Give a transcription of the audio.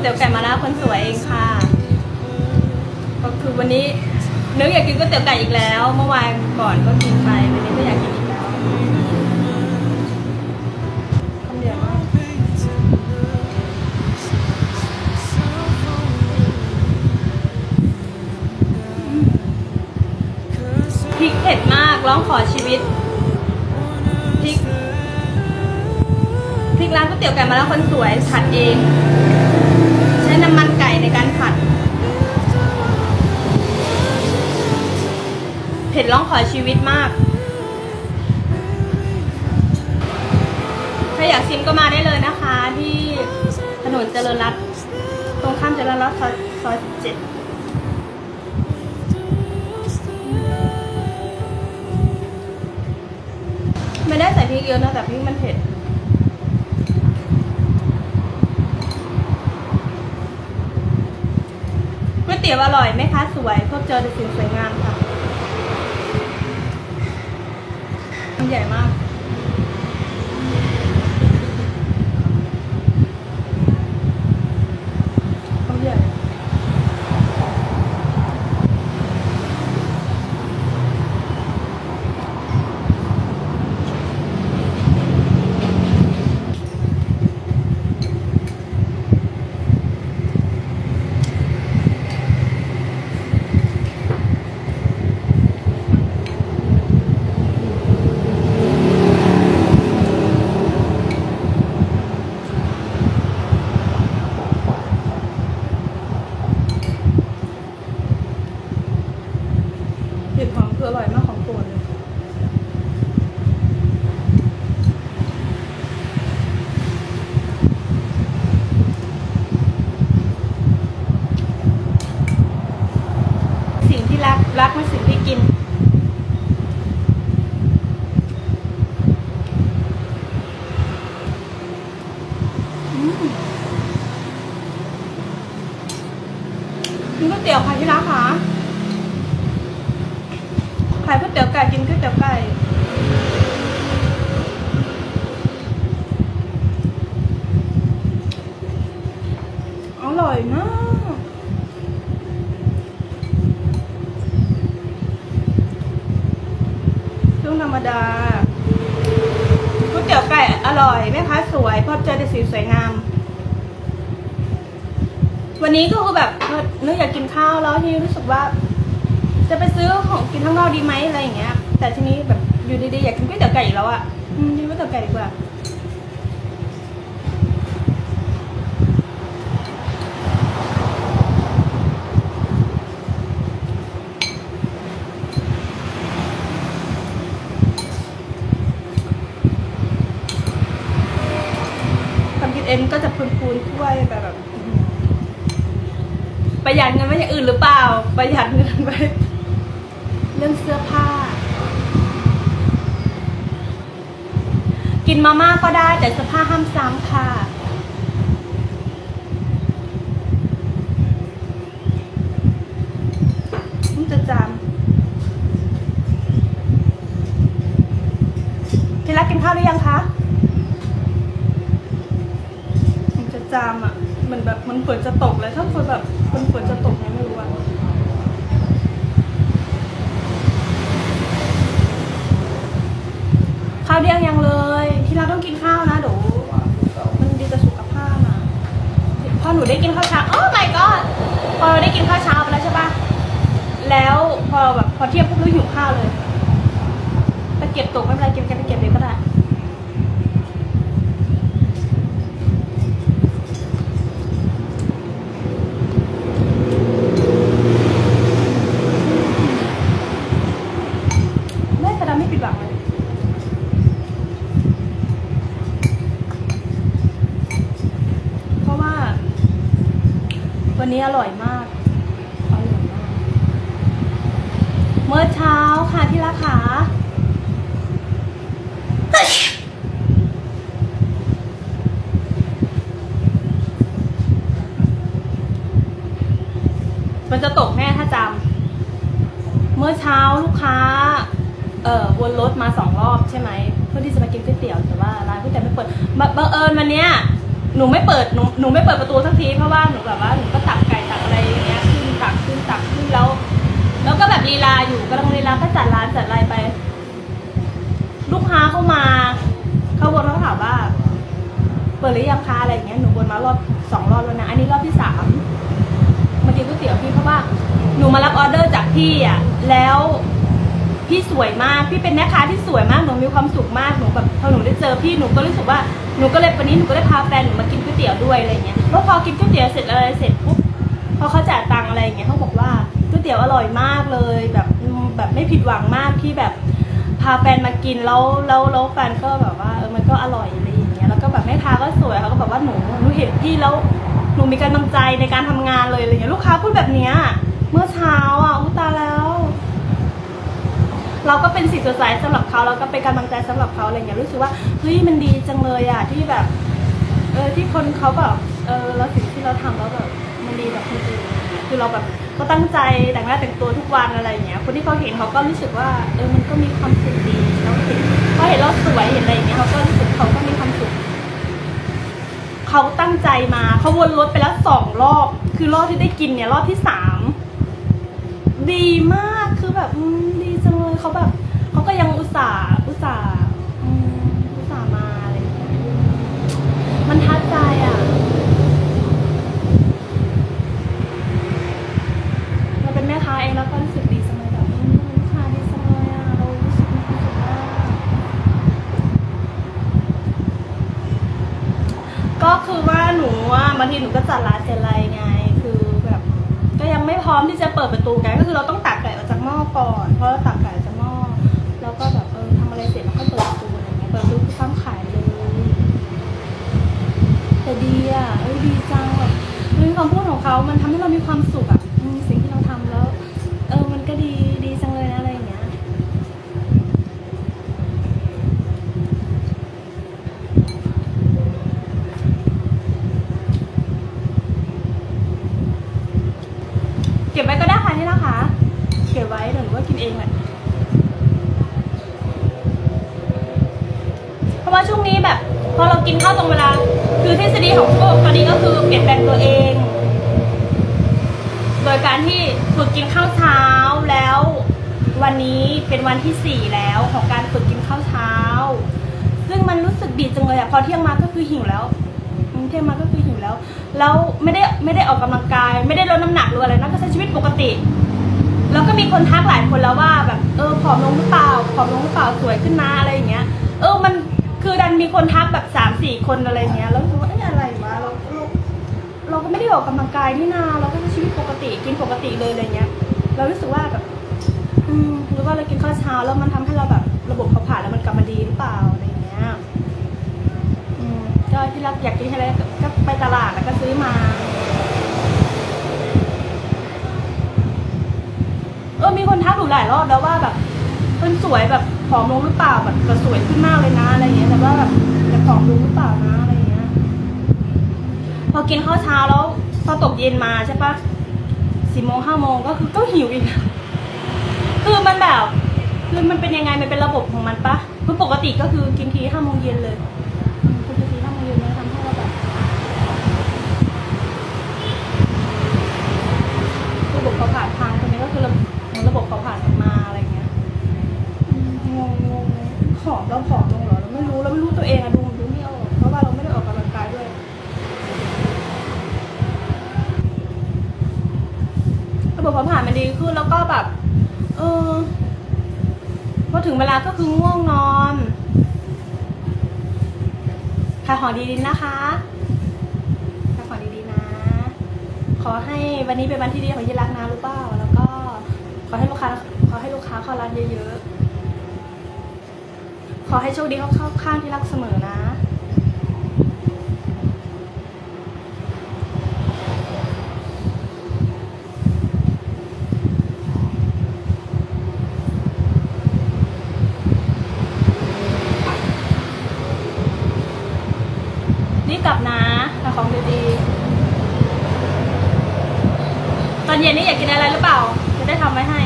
เตี๋ยวไก่มาล่าคนสวยเองค่ะ ก็คือวันนี้นึกอยากกินก๋วยเตี๋ยวไก่อีกแล้ว เมื่อวานก่อนก็กินไปวันนี้ก็อยากกินอีกแล้วคำเดียวพริกเผ็ดมากร้องขอชีวิตพริกพริกร้านก๋วยเตี๋ยวไก่มาแล้วคนสวยผัดเอง ร้องขอชีวิตมาก ถ้าอยากชิมก็มาได้เลยนะคะ ที่ถนนเจริญรัตน์ตรงข้ามเจริญรัตน์ซอยซอยเจ็ดไม่ได้ใส่พริกเยอะนะแต่พริกมันเผ็ดก๋วยเตี๋ยวอร่อยไหมคะสวยพบเจอแต่สิ่งสวยงามค่ะ มันใหญ่มาก คำใหญ่ เห็ดหอมคืออร่อยมากของโปรดเลย สิ่งที่ รักรักไม่สิ่งที่กิน อืมกินก๋วยเตี๋ยวค่ะที่รักค่ะ ขายก๋วยเตี๋ยวไก่กินก๋วยเตี๋ยวไก่อร่อยมากเครื่องธรรมดาก๋วยเตี๋ยวไก่อร่อยแม่ค้า สวยพอเจอแต่สีสวยงาม วันนี้ก็คือแบบเนึกอยากกินข้าวแล้วที่รู้สึกว่า จะไปซื้อของกินข้างนอกดีไหมอะไรอย่างเงี้ย แต่ทีนี้แบบอยู่ดีๆอยากกินก๋วยเตี๋ยวไก่อีกแล้วอะอืมกินก๋วยเตี๋ยวไก่ดีกว่า ความคิด เอ็นก็จะพูนๆถ้วยแบบ ประหยัดเงินไว้อย่างอื่นหรือเปล่า ประหยัดเงินไว้เรื่องเสื้อผ้า กินมาม่าก็ได้แต่เสื้อผ้าห้ามซ้ำค่ะมันจะจามที่รักกินข้าวหรือยังคะ มัน จามอะเหมือนแบบมันฝนจะตกเลยถ้าฝนแบบมันฝนจะตกเนี่ยไม่รู้อะข้าวเที่ยงยังเลยที่เราต้องกินข้าวนะเดี๋ยวมันดีต่อสุขภาพอะพอหนูได้กินข้าวเช้าโอ้ my god พอเราได้กินข้าวเช้าไปแล้วใช่ปะแล้วพอแบบพอเที่ยงปุ๊บรู้หิวข้าวเลยไปเก็บตกไม่เป็นไรเก็บแกไปเก็บเลยก็ได้ แม่แต่ดำไม่ปิดหวังเลย เพราะว่า วั นี้อร่อยมากอร่อยมาก เมื่อเช้าค่ะที่รักขามันจะตกแน่ถ้าจำ เมื่อเช้าลูกค้า เอ่อวนรถมาสองรอบใช่ไหม เพื่อที่จะมากินก๋วยเตี๋ยวแต่ว่าร้านก๋วยเตี๋ยวไม่เปิดบังบังเอิญวันเนี้ย หนูไม่เปิดหนูหนูไม่เปิดประตูสักทีเพราะว่าหนูแบบว่าหนูก็ตักไก่ตักอะไรอย่างเงี้ยขึ้นตักขึ้นตักขึ้นแล้ว แล้วก็แบบลีลาอยู่กำลังลีลาก็จัดร้านจัดอะไรไป ลูกค้าเข้ามาเขาวนเขาถามว่า เปิดหรือยังคะอะไรอย่างเงี้ยหนูวนมารอบสองรอบแล้วนะอันนี้รอบที่สามมากินก๋วยเตี๋ยวพี่เพราะว่า หนูมารับออเดอร์จากพี่อะแล้ว พี่สวยมาก พี่เป็นแม่ค้าที่สวยมาก หนูมีความสุขมาก หนูแบบพอหนูได้เจอพี่หนูก็รู้สึกว่า หนูก็เลยวันนี้หนูก็ได้พาแฟนหนูมากินก๋วยเตี๋ยวด้วยอะไรเงี้ยแล้วพอกินก๋วยเตี๋ยวเสร็จอะไรเสร็จปุ๊บ พอเขาจ่ายตังค์อะไรเงี้ยเขาบอกว่าก๋วยเตี๋ยวอร่อยมากเลย แบบแบบไม่ผิดหวังมากที่แบบพาแฟนมากินแล้วแล้วแล้วแฟนก็แบบว่าเออมันก็อร่อยอะไรอย่างเงี้ย แล้วก็แบบแม่ค้าก็สวยเขาก็แบบว่าหนูหนูเห็นพี่แล้วหนูมีกำลังใจในการทำงานเลยอะไรเงี้ย ลูกค้าพูดแบบเนี้ยเมื่อเช้าอะอุตา เราก็เป็นสิ่งสดใสสำหรับเขาแล้วก็เป็นกำลังใจสำหรับเขาอะไรเงี้ยรู้สึกว่าเฮ้ยมันดีจังเลยอะที่แบบเออที่คนเขาแบบเออแล้วสิ่งที่เราทำแล้วแบบมันดีแบบคนอื่นคือเราแบบก็ตั้งใจแต่งหน้าแต่งตัวทุกวันอะไรอย่างเงี้ยคนที่เขาเห็นเขาก็รู้สึกว่าเออมันก็มีความสุขดีแล้วเห็นเขาเห็นเราสวยเห็นอะไรอย่างเงี้ยเขาก็รู้สึกเขาก็มีความสุขเขาตั้งใจมาเขาวนรถไปแล้วสองรอบ คือรอบที่ได้กินเนี่ยรอบที่สามดีมากคือแบบดีจังเลยเขาแบบ ก็ยังอุตส่าห์อุตส่าห์อืมอุตส่าห์มาอะไรอย่างเงี้ยมันทัดใจอะ เราเป็นแม่ค้าเองแล้วก็รู้สึกดีจังเลยแบบอืมลูกค้าดีเลยอะเรารู้สึกมีความสุขมากก็คือว่าหนูอะบางทีหนูก็จัดร้านเจไรไง คือแบบ ก็ยังไม่พร้อมที่จะเปิดประตูไงก็คือเราต้องตักไก่ออกจากหม้อก่อนเพราะเราตักไก่ อะไรเสร็จแล้วก็เปิดประตูอะไรเงี้ยเปิดประตูคือข้ามขายเลย แต่ดีอะเอ้ยดีจังแบบเฮ้ยคำพูดของเขา มันทำให้เรามีความสุขอะอืมสิ่งที่เราทำแล้ว เออ มันก็ดี ดีจังเลยนะอะไรอย่างเงี้ย เก็บไว้ก็ได้ค่ะนี่นะคะ เก็บไว้เดี๋ยวหนูก็กินเองแหละ เพราะ ว่าช่วงนี้แบบ พอเรากินข้าวตรงเวลา คือทฤษฎีของโลกตอนนี้ก็คือเปลี่ยนแปลงตัวเอง โดยการที่ฝึกกินข้าวเช้าแล้ว วันนี้เป็นวันที่สี่แล้วของการฝึกกินข้าวเช้า ซึ่งมันรู้สึกดีจังเลยอะพอเที่ยงมาก็คือหิวแล้วเที่ยงมาก็คือหิวแล้ว แล้วไม่ได้ไม่ได้ออกกำลังกาย ไม่ได้ลดน้ำหนักหรืออะไรนะก็ใช้ชีวิตปกติแล้วก็มีคนทักหลายคนแล้วว่าแบบเออผอมลงหรือเปล่าผอมลงหรือเปล่าสวยขึ้นนะอะไรอย่างเงี้ย เออมัน คือดันมีคนทักแบบสามสี่คนอะไรเงี้ยแล้วรู้สึกว่าเอ้ยอะไรวะเราเราเราก็ไม่ได้ออกกำลังกายนี่นาเราก็ใช้ชีวิตปกติกินปกติเลยอะไรเงี้ย เรารู้สึกว่าแบบ อืมหรือว่าเรากินข้าวเช้าแล้วมันทำให้เราแบบระบบเผาผลาญแล้วมันกลับมาดีหรือเปล่าอะไรเงี้ยอืมก็ที่เราอยากกินอะไรก็ไปตลาดแล้วก็ซื้อมา เออมีคนทักหนูหลายรอบแล้วว่าแบบ เพิ่นสวยแบบผอมลงหรือเปล่าแบบก็สวยขึ้นมากเลยนะอะไรเงี้ยแต่ว่าแบบจะผอมลงหรือเปล่านะอะไรเงี้ยพอกินข้าวเช้าแล้วพอตกเย็นมาใช่ปะสี่โมงห้าโมงก็คือก็หิวอีกคือมันแบบคือมันเป็นยังไงมันเป็นระบบของมันปะคือปกติก็คือกินทีห้าโมงเย็นเลยอืมกิห้าโมงเย็นเนี่ยทำให้เราแบบระบบเผาผลาญพังตรงนี้ก็คือระบบเผาผลาญออกมา งงงงผอมเราผอมลงเหรอเราไม่รู้เราไม่รู้ตัวเองอะดูดูไม่ออกเพราะว่าเราไม่ได้ออกกำลังกายด้วยระบบเผาผลาญมันดีขึ้นแล้วก็แบบ เออพอถึงเวลาก็คือง่วงนอนขายของดีๆนะคะขายของดีๆนะ ขอให้วันนี้เป็นวันที่ดีของยีรักนะรู้เปล่า แล้วก็ขอให้ลูกค้าขอให้ลูกค้าเข้าร้านเยอะๆ ขอให้โชคดีเข้าเข้าข้างที่รักเสมอนะรีบกลับนะหาของดีๆตอนเย็นนี่อยากกินอะไรหรือเปล่า จะได้ทำไว้ให้